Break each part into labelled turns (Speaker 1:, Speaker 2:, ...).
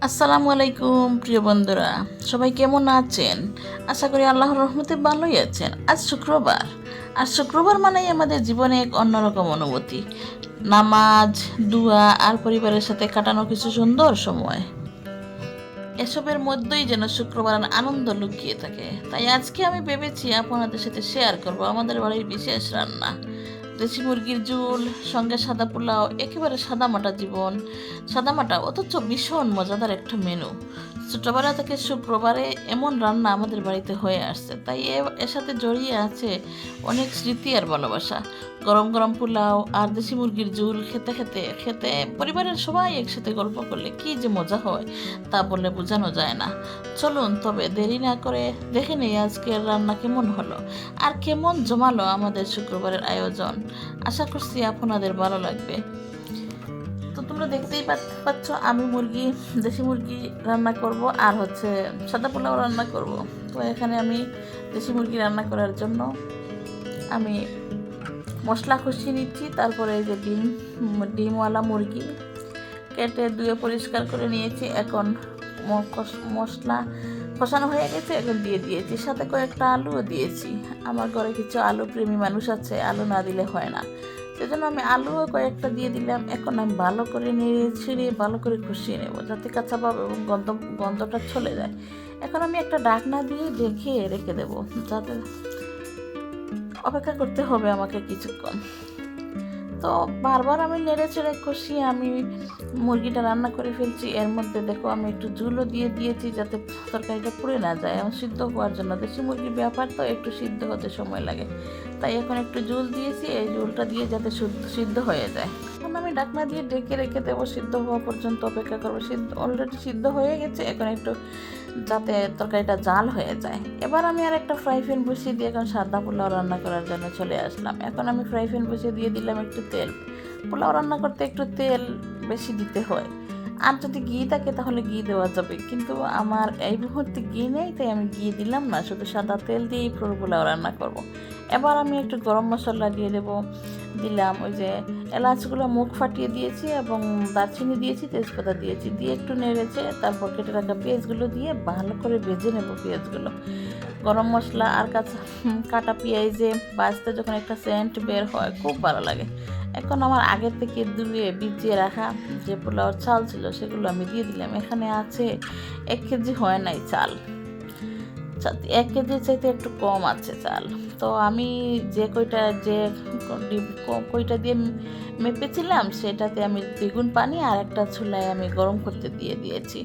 Speaker 1: আসসালামু আলাইকুম, প্রিয় বন্ধুরা। সবাই কেমন আছেন? আশা করি আল্লাহর রহমতে ভালোই আছেন। আজ শুক্রবার। আর শুক্রবার মানেই আমাদের জীবনে এক অন্যরকম অনুভূতি। নামাজ, দুয়া আর পরিবারের সাথে কাটানো কিছু সুন্দর সময়। এসবের মধ্যেই যেন শুক্রবার আনন্দ লুকিয়ে থাকে। তাই আজকে আমি ভেবেছি আপনাদের সাথে শেয়ার করব আমাদের বাড়ির বিশেষ রান্না। দেশি মুরগির ঝোল, সঙ্গে সাদা পোলাও, একেবারে সাদামাটা জীবন। সাদামাটা অথচ ভীষণ মজাদার একটা মেনু ছোটবেলা থেকে শুক্রবারে এমন রান্না আমাদের বাড়িতে হয়ে আসছে, তাই এর সাথে জড়িয়ে আছে অনেক স্মৃতি আর ভালোবাসা। গরম গরম পোলাও আর দেশি মুরগির ঝুল খেতে খেতে খেতে পরিবারের সবাই একসাথে গল্প করলে কি যে মজা হয়, তা বলে বোঝানো যায় না। চলুন, তবে দেরি না করে দেখে নেই আজকের রান্না কেমন হলো আর কেমন জমালো আমাদের শুক্রবারের আয়োজন। আশা করছি আপনাদের ভালো লাগবে। তো তোমরা দেখতেই পাচ- পাচ্ছ, আমি মুরগি, দেশি মুরগি রান্না করব আর হচ্ছে সাদা পোলাও রান্না করব। তো এখানে আমি দেশি মুরগি রান্না করার জন্য আমি মশলা কষিয়ে নিচ্ছি, তারপরে যে ডিম, ডিমওয়ালা মুরগি কেটে ধুয়ে পরিষ্কার করে নিয়েছি। এখন মশলা কষানো হয়ে গেছে, এখন দিয়ে দিয়েছি। সাথে কয়েকটা আলুও দিয়েছি। আমার ঘরে কিছু আলু প্রেমী মানুষ আছে, আলু না দিলে হয় না। সেজন্য আমি আলুও কয়েকটা দিয়ে দিলাম। এখন আমি ভালো করে নিয়ে ছিঁড়িয়ে ভালো করে কষিয়ে নেব, যাতে কাঁচা পাব এবং গন্ধ, গন্ধটা চলে যায়। এখন আমি একটা ডাকনা দিয়ে ঢেকে রেখে দেবো, যাতে অপেক্ষা করতে হবে আমাকে কিছুক্ষণ। তো বারবার আমি নেড়ে চেড়ে কষিয়ে আমি মুরগিটা রান্না করে ফেলছি। এর মধ্যে দেখো আমি একটু ঝুলও দিয়ে দিয়েছি যাতে তরকারিটা পুড়ে না যায়। এবং সিদ্ধ হওয়ার জন্য দেশি মুরগির ব্যাপার তো একটু সিদ্ধ হতে সময় লাগে। তাই এখন একটু জুল দিয়েছি, এই জুলটা দিয়ে যাতে সিদ্ধ হয়ে যায়। আমি ডাকনা দিয়ে ডেকে রেখে দেবো, সিদ্ধ হওয়া পর্যন্ত অপেক্ষা করব। সিদ্ধ অলরেডি সিদ্ধ হয়ে গেছে, এখন একটু যাতে তরকারিটা জাল হয়ে যায়। এবার আমি আর একটা ফ্রাই প্যান বসিয়ে দিয়ে এখন সাদা পোলাও রান্না করার জন্য চলে আসলাম। এখন আমি ফ্রাই প্যান বসিয়ে দিয়ে দিলাম একটু তেল। পোলাও রান্না করতে একটু তেল বেশি দিতে হয়। আর যদি ঘি থাকে তাহলে ঘি দেওয়া যাবে। কিন্তু আমার এই মুহূর্তে ঘি নেই, তাই আমি ঘি দিলাম না, শুধু সাদা তেল দিয়েই পুরো পোলাও রান্না করব। এবার আমি একটু গরম মশলা দিয়ে দেবো। দিলাম ওই যে এলাচগুলো মুখ ফাটিয়ে দিয়েছি এবং দারচিনি দিয়েছি, তেজপাতা দিয়েছি। দিয়ে একটু নেড়েছে তারপর কেটে রাখা পেঁয়াজগুলো দিয়ে ভালো করে ভেজে নেব পেঁয়াজগুলো। গরম মশলা আর কাঁচা কাটা পেঁয়াজে বাজতে যখন একটা সেন্ট বের হয়, খুব ভালো লাগে। এখন আমার আগের থেকে দুয়ে বিজিয়ে রাখা যে পোলাওর চাল ছিল সেগুলো আমি দিয়ে দিলাম। এখানে আছে এক কেজি হয় নাই চাল। এক কেজির চাইতে একটু কম আছে চাল। তো আমি যে কইটা যে কইটা দিয়ে মেপেছিলাম, সেটাতে আমি দ্বিগুণ পানি আর একটা চুলায় আমি গরম করতে দিয়ে দিয়েছি।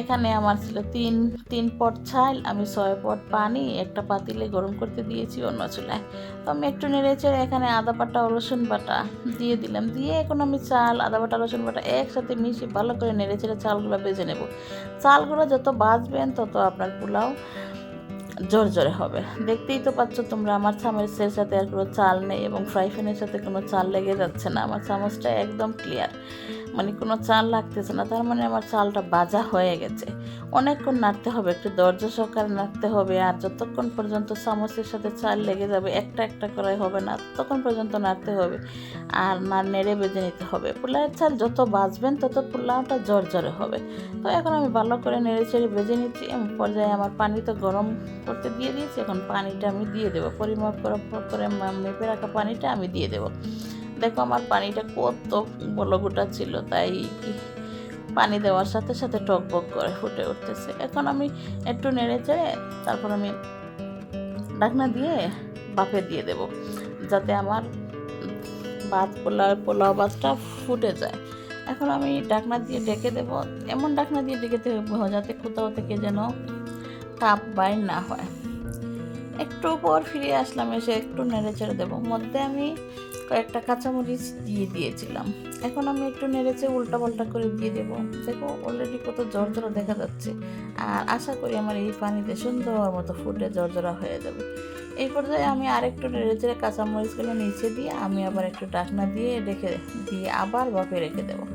Speaker 1: এখানে আমার ছিল তিন তিন পট ছাল আমি ছয় পট পানি, একটা পাতিলে গরম করতে দিয়েছি অন্য চুলায়। তো আমি একটু নেড়েছে এখানে আদা বাটা, রসুন বাটা দিয়ে দিলাম। দিয়ে এখন আমি চাল, আদা বাটা, রসুন বাটা একসাথে মিশিয়ে ভালো করে নেড়ে চেড়ে চালগুলো বেজে নেব। চালগুলো যত বাজবেন তত আপনার পোলাও জোর জোরে হবে। দেখতেই তো পাচ্ছ তোমরা, আমার চামচের সাথে আর কোনো চাল নেই এবং ফ্রাই প্যানের সাথে কোনো চাল লেগে যাচ্ছে না। আমার চামচটা একদম ক্লিয়ার মানে কোনো চাল লাগতেছে না, তার মানে আমার চালটা বাজা হয়ে গেছে। অনেকক্ষণ নাড়তে হবে, একটু দরজা সহকারে নাড়তে হবে আর যতক্ষণ পর্যন্ত চামচের সাথে চাল লেগে যাবে, একটা একটা করে হবে না, ততক্ষণ পর্যন্ত নাড়তে হবে আর না নেড়ে বেঁধে নিতে হবে। পোলাওয়ের চাল যত বাজবেন, তত পোলাওটা জোরে হবে। তো এখন আমি ভালো করে নেড়ে চেড়ে বেজে নিচ্ছি এমন পর্যায়ে আমার পানি তো গরম করতে দিয়ে দিয়েছি, এখন পানিটা আমি দিয়ে দেবো। পরিমাপ করে মেপে রাখা পানিটা আমি দিয়ে দেবো। দেখো আমার পানিটা কত বলগুটা ছিল, তাই পানি দেওয়ার সাথে সাথে টকবক করে ফুটে উঠতেছে। এখন আমি একটু নেড়ে চেড়ে তারপর আমি ডাকনা দিয়ে বাফে দিয়ে দেব, যাতে আমার ভাত পোলাও পোলাও ভাতটা ফুটে যায়। এখন আমি ডাকনা দিয়ে ডেকে দেব, এমন ডাকনা দিয়ে ডেকে দেবো যাতে কোথাও থেকে যেন তাপ বাইর না হয়। একটু পর ফিরে আসলাম, এসে একটু নেড়ে চেড়ে দেবো। মধ্যে আমি কয়েকটা কাঁচামরিচ দিয়ে দিয়েছিলাম। এখন আমি একটু নেড়েচে উল্টা পাল্টা করে দিয়ে দেবো। দেখো অলরেডি কত জর্জরা দেখা যাচ্ছে। আর আশা করি আমার এই পানিতে সুন্দর মতো ফুটে জর্জরা হয়ে যাবে। এই পর্যায়ে আমি আরেকটু নেড়ে চেড়ে কাঁচামরিচগুলো নিচে দিয়ে আমি আবার একটু ডাকনা দিয়ে রেখে, দিয়ে আবার বাপে রেখে দেবো।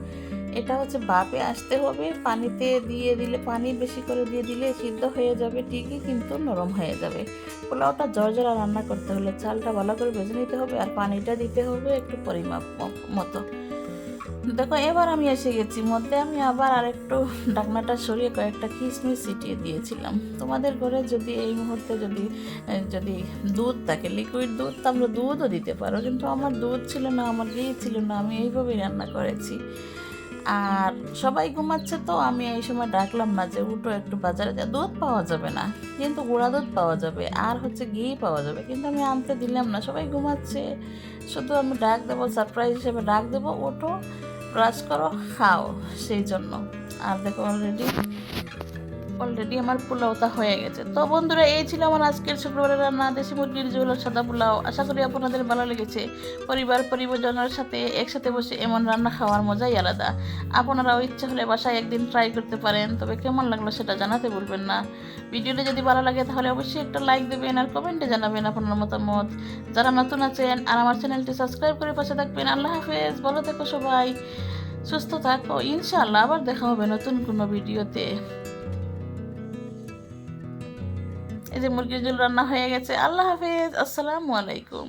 Speaker 1: এটা হচ্ছে বাপে আসতে হবে, পানিতে দিয়ে দিলে, পানি বেশি করে দিয়ে দিলে সিদ্ধ হয়ে যাবে ঠিকই, কিন্তু নরম হয়ে যাবে। পোলাওটা জর্জরা রান্না করতে হলে চালটা ভালো করে ভেজে নিতে হবে আর পানিটা দিতে হবে একটু পরিমাপ মতো। দেখো, এবার আমি এসে গেছি। মধ্যে আমি আবার আরেকটু ডাকনাটা সরিয়ে কয়েকটা কিশমিশ ছিটিয়ে দিয়েছিলাম। তোমাদের ঘরে যদি এই মুহূর্তে যদি যদি দুধ থাকে লিকুইড দুধ তাহলে দুধও দিতে পারো। কিন্তু আমার দুধ ছিল না, আমার ঘি ছিল না, আমি এইভাবেই রান্না করেছি। আর সবাই ঘুমাচ্ছে তো, আমি এই সময় ডাকলাম না যে উঠো একটু বাজারে যা, দুধ পাওয়া যাবে না। কিন্তু গুঁড়া দুধ পাওয়া যাবে, আর হচ্ছে ঘি পাওয়া যাবে, কিন্তু আমি আনতে দিলাম না, সবাই ঘুমাচ্ছে। শুধু আমি ডাক দেবো সারপ্রাইজ হিসেবে ডাক দেবো, ওঠো ব্রাশ করো, খাও, সেই জন্য। আর দেখো অলরেডি অলরেডি আমার পোলাওটা হয়ে গেছে। তো বন্ধুরা, এই ছিল আমার আজকের শুক্রবারের রান্না, দেশি মুরগির ঝোল, সাদা পোলাও। আশা করি আপনাদের ভালো লেগেছে। পরিবার পরিবারজনের সাথে একসাথে বসে এমন রান্না খাওয়ার মজাই আলাদা। আপনারাও ইচ্ছা হলে বাসায় একদিন ট্রাই করতে পারেন, তবে কেমন লাগল সেটা জানাতে ভুলবেন না। ভিডিওটা যদি ভালো লাগে তাহলে অবশ্যই একটা লাইক দেবেন আর কমেন্টে জানাবেন আপনার মতামত। যারা নতুন আছেন আর আমার চ্যানেলটি সাবস্ক্রাইব করে পাশে থাকবেন, আল্লাহ হাফেজ। ভালো থেকো সবাই, সুস্থ থাকো। ইনশাআল্লাহ আবার দেখা হবে নতুন কোনো ভিডিওতে। এই যে মুরগির ঝোল রান্না হয়ে গেছে। আল্লাহ হাফিজ। আসসালামু আলাইকুম।